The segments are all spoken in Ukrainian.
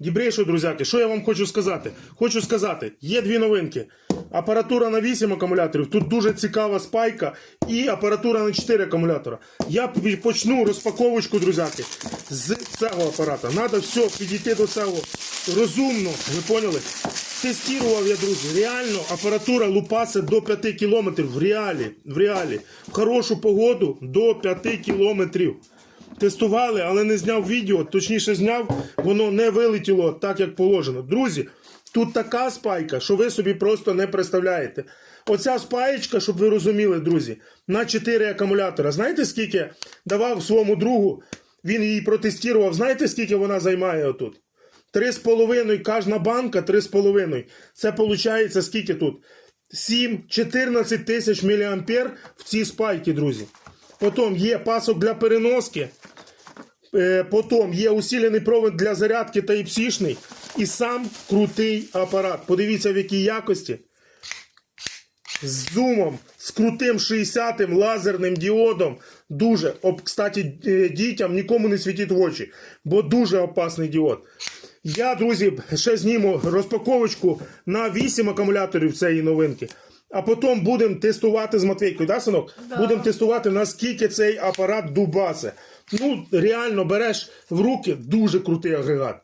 Дібрейшо, друзяки, що я вам хочу сказати? Хочу сказати, є дві новинки. Апаратура на 8 акумуляторів, тут дуже цікава спайка і апаратура на 4 акумулятора. Я почну розпаковочку, друзяки, з цього апарата. Надо все підійти до цього розумно, ви поняли? Тестував я, друзі. Реально апаратура лупаса до 5 кілометрів в реалі. В реалі. В хорошу погоду до 5 кілометрів. Тестували, але не зняв відео. Точніше зняв, воно не вилетіло так, як положено. Друзі, тут така спайка, що ви собі просто не представляєте. Оця спаєчка, щоб ви розуміли, друзі, на 4 акумулятора. Знаєте, скільки давав своєму другу? Він її протестував. Знаєте, скільки вона займає отут? Три з половиною, кожна банка три з половиною. Це виходить скільки тут? 7-14 тисяч міліампер в цій спайці, друзі. Потім є пасок для переноски. Е, Потім є усилений провод для зарядки та іпсішний. І сам крутий апарат. Подивіться, в якій якості. З зумом, з крутим 60-м лазерним діодом. Дуже, об, кстати, е, дітям нікому не світіть в очі, бо дуже опасний діод. Я, друзі, ще зніму розпаковочку на 8 акумуляторів цієї новинки. А потім будемо тестувати з Матвійкою, да, синок? Будемо тестувати, наскільки цей апарат дубасе. Ну, реально береш в руки дуже крутий агрегат.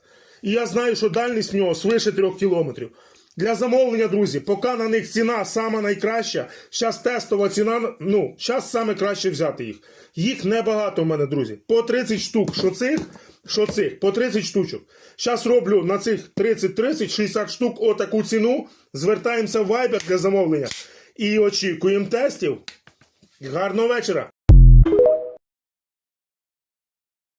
І я знаю, що дальність в нього свише 3 кілометрів. Для замовлення, друзі, поки на них ціна сама найкраща. Зараз тестова ціна, ну, зараз саме краще взяти їх. Їх небагато в мене, друзі. По 30 штук. Що цих, що цих, по 30 штучок. Зараз роблю на цих 30-30, 60 штук отаку ціну. Звертаємося в Viber для замовлення. І очікуємо тестів. Гарного вечора!